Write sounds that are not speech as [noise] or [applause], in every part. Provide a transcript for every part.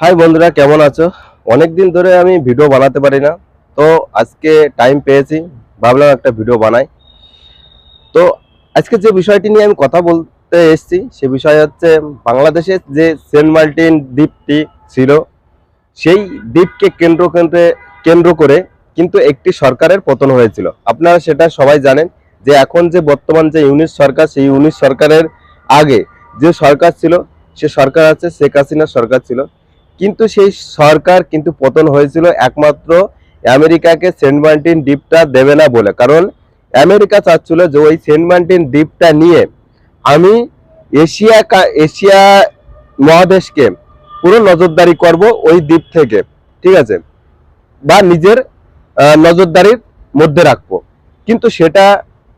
High বন্ধুরা, কেমন আছো? অনেকদিন ধরে আমি ভিডিও বানাতে পারি না। তো আজকে টাইম পেয়েছি, ভাবলাম একটা ভিডিও বানাই। তো আজকে যে বিষয়টি নিয়ে আমি কথা বলতে এসেছি, সে বিষয় হচ্ছে বাংলাদেশের যে সেন্ট মার্টিন দ্বীপটি ছিল, সেই দ্বীপকে কেন্দ্র কেন্দ্রে, কেন্দ্র করে কিন্তু একটি সরকারের পতন হয়েছিল। আপনারা সেটা সবাই জানেন যে এখন যে বর্তমান যে ইউনিট সরকার, সেই ইউনিট সরকারের আগে যে সরকার ছিল, সে সরকার আছে, শেখ হাসিনার সরকার ছিল। কিন্তু সেই সরকার কিন্তু পতন হয়েছিল একমাত্র আমেরিকাকে সেন্ট মার্টিন দ্বীপটা দেবে না বলে। কারণ আমেরিকা চাচ্ছিল যে ওই সেন্ট মার্টিন দ্বীপটা নিয়ে আমি এশিয়া এশিয়া মহাদেশকে পুরো নজরদারি করব ওই দ্বীপ থেকে, ঠিক আছে? বা নিজের নজরদারির মধ্যে রাখব। কিন্তু সেটা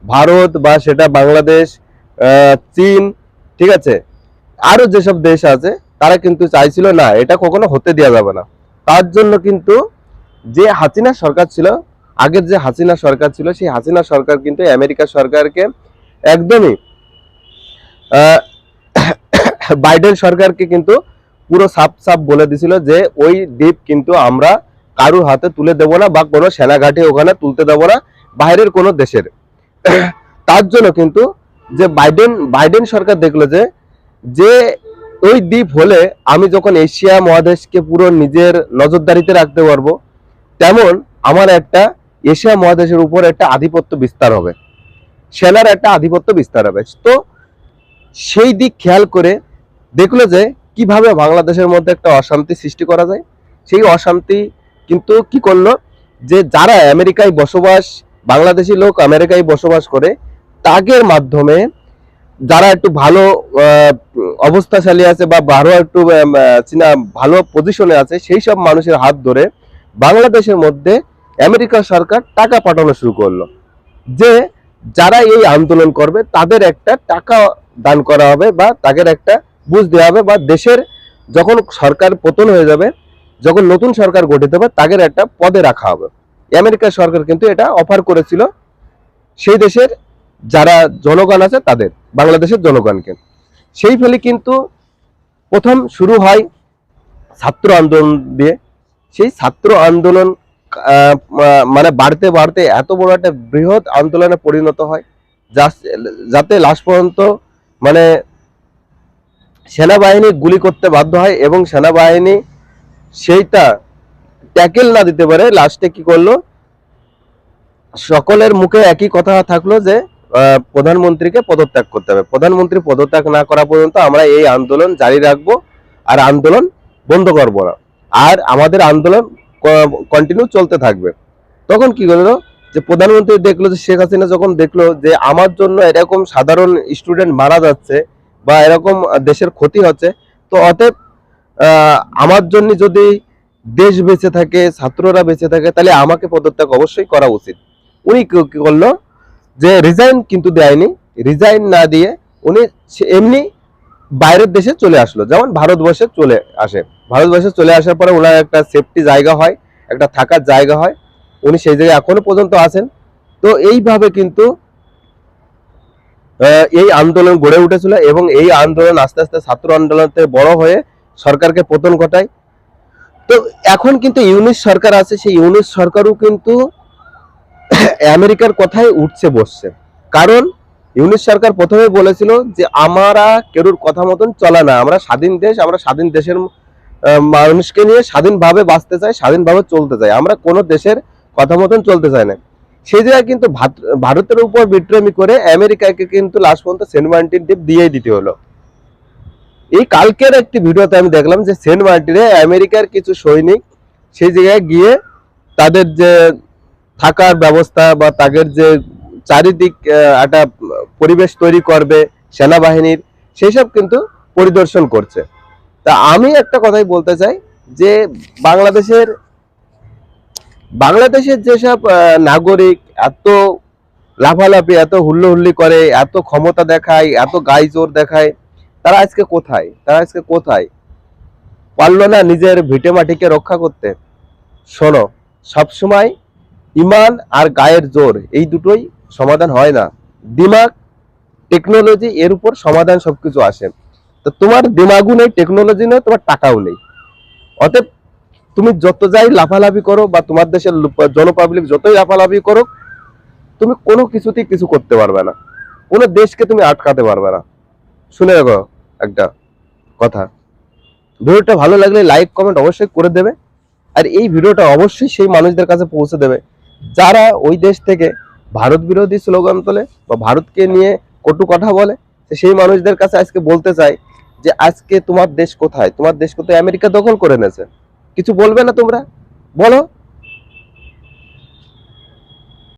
ভারত বা সেটা বাংলাদেশ চীন, ঠিক আছে? আরও যেসব দেশ আছে তারা কিন্তু চাইছিল না, এটা কখনো হতে দেওয়া যাবে না। তার জন্য কিন্তু যে হাসিনা সরকার ছিল, আগের যে হাসিনা সরকার ছিল, সেই হাসিনা সরকার কিন্তু আমেরিকা সরকারকে একদমই [coughs] বাইডেন সরকারকে কিন্তু পুরো সাপ সাপ বলে দিছিল যে ওই দ্বীপ কিন্তু আমরা কারুর হাতে তুলে দেব না বা কোনো সেনাঘাটি ওখানে তুলতে দেব না, বাইরের কোনো দেশের। [coughs] তার জন্য কিন্তু যে বাইডেন বাইডেন সরকার দেখল যে যে ওই দ্বীপ হলে আমি যখন এশিয়া মহাদেশকে পুরো নিজের নজরদারিতে রাখতে পারব, তেমন আমার একটা এশিয়া মহাদেশের উপর একটা আধিপত্য বিস্তার হবে। সেনার একটা আধিপত্য বিস্তার হবে। তো সেই দিক খেয়াল করে দেখল যে কীভাবে বাংলাদেশের মধ্যে একটা অশান্তি সৃষ্টি করা যায়। সেই অশান্তি কিন্তু কি করল যে যারা আমেরিকায় বসবাস, বাংলাদেশি লোক আমেরিকায় বসবাস করে, তাদের মাধ্যমে যারা একটু ভালো অবস্থাশালী আছে বা ভালো একটু চীনা ভালো পজিশনে আছে, সেই সব মানুষের হাত ধরে বাংলাদেশের মধ্যে আমেরিকা সরকার টাকা পাঠানো শুরু করল। যে যারা এই আন্দোলন করবে, তাদের একটা টাকা দান করা হবে বা তাদের একটা বুঝ দেওয়া হবে বা দেশের যখন সরকার পতন হয়ে যাবে, যখন নতুন সরকার গঠিত হবে, তাদের একটা পদে রাখা হবে। আমেরিকা সরকার কিন্তু এটা অফার করেছিল। সেই দেশের যারা জনগণ আছে তাদের, বাংলাদেশের জনগণকে। সেই ফলে কিন্তু প্রথম শুরু হয় ছাত্র আন্দোলন দিয়ে। সেই ছাত্র আন্দোলন মানে বাড়তে বাড়তে এত বড় একটা বৃহৎ আন্দোলনে পরিণত হয় যাতে লাস্ট পর্যন্ত মানে সেনাবাহিনী গুলি করতে বাধ্য হয় এবং সেনাবাহিনী সেইটা ট্যাকেল না দিতে পারে। লাস্টে কি করল? সকলের মুখে একই কথা থাকল যে প্রধানমন্ত্রীকে পদত্যাগ করতে হবে। প্রধানমন্ত্রী পদত্যাগ না করা পর্যন্ত আমরা এই আন্দোলন জারি রাখব আর আন্দোলন বন্ধ করব না। আর আমাদের আন্দোলন কন্টিনিউ চলতে থাকবে। তখন কি করল যে প্রধানমন্ত্রী দেখল যে শেখ হাসিনা যখন দেখল যে আমার জন্য এরকম সাধারণ স্টুডেন্ট মারা যাচ্ছে বা এরকম দেশের ক্ষতি হচ্ছে, তো অতএব আমার জন্য যদি দেশ বেঁচে থাকে, ছাত্ররা বেঁচে থাকে, তাহলে আমাকে পদত্যাগ অবশ্যই করা উচিত। উনি কি করল? যে রিজাইন কিন্তু দেয়নি রিজাইন না দিয়ে উনি এমনি বাইরের দেশে চলে আসলো। যেমন ভারতবর্ষে চলে আসে। ভারতবর্ষে চলে আসার পরে ওনার একটা সেফটি জায়গা হয়, একটা থাকার জায়গা হয়। উনি সেই জায়গায় এখনও পর্যন্ত আছেন। তো এইভাবে কিন্তু এই আন্দোলন গড়ে উঠেছিল এবং এই আন্দোলন আস্তে আস্তে ছাত্র আন্দোলনতে বড় হয়ে সরকারকে পতন ঘটায়। তো এখন কিন্তু ইউনিট সরকার আছে, সেই ইউনিট সরকারও কিন্তু [coughs] আমেরিকার কথাই উঠছে, বসছে। কারণ ইউনিট সরকার প্রথমে বলেছিল যে, আমরা কেরুর কথা মতন চলে না। আমরা স্বাধীন দেশ, আমরা স্বাধীন দেশের মানুষকে নিয়ে স্বাধীনভাবে বাঁচতে চাই, স্বাধীনভাবে চলতে চাই। আমরা কোনো দেশের কথা মতন চলতে চাই না। সেই জায়গায় কিন্তু ভারতের উপর বিদ্রোহী করে আমেরিকাকে কিন্তু লাস্ট পর্যন্ত সেন্ট মার্টিন দ্বীপ দিয়েই দিতে হলো। এই কালকের একটি ভিডিওতে আমি দেখলাম যে, সেন্ট মার্টিনে আমেরিকার কিছু সৈনিক সেই জায়গায় গিয়ে তাদের যে থাকার ব্যবস্থা বা তাদের যে চারিদিক একটা পরিবেশ তৈরি করবে সেনাবাহিনীর সেই সব কিন্তু পরিদর্শন করছে। তা আমি একটা কথাই বলতে চাই যে বাংলাদেশের বাংলাদেশের যেসব নাগরিক এত লাফালাফি, এত হুল্লোহুল্লি করে, এত ক্ষমতা দেখায়, এত গাই জোর দেখায়, তারা আজকে কোথায়? তারা আজকে কোথায়? পারল না নিজের ভিটে মাটিকে রক্ষা করতে? শোনো, সবসময় ইমান আর গায়ের জোর, এই দুটোই সমাধান হয় না। দিমাগ টেকনোলজি এর উপর সমাধান সবকিছু আসে। তো তোমার দিমাগও নেই টেকনোলজি নেই, তোমার টাকাও নেই। অতএব তুমি যত যাই লাফালাফি করো বা তোমার দেশের জনপাবলিক যতই লাফালাফি করো তুমি কোনো কিছুতেই কিছু করতে পারবে না। কোনো দেশকে তুমি আটকাতে পারবে না। শুনে রাখো একটা কথা। ভিডিওটা ভালো লাগলে লাইক কমেন্ট অবশ্যই করে দেবে। আর এই ভিডিওটা অবশ্যই সেই মানুষদের কাছে পৌঁছে দেবে। যারা ওই দেশ থেকে ভারত বিরোধী স্লোগান তোলে বা ভারতকে নিয়ে কটু কথা বলে সেই মানুষদের কাছে আজকে বলতে চাই যে আজকে তোমার দেশ কোথায়? তোমার দেশ কোথায়? আমেরিকা দখল করে নেছে কিছু বলবে না তোমরা? বলো।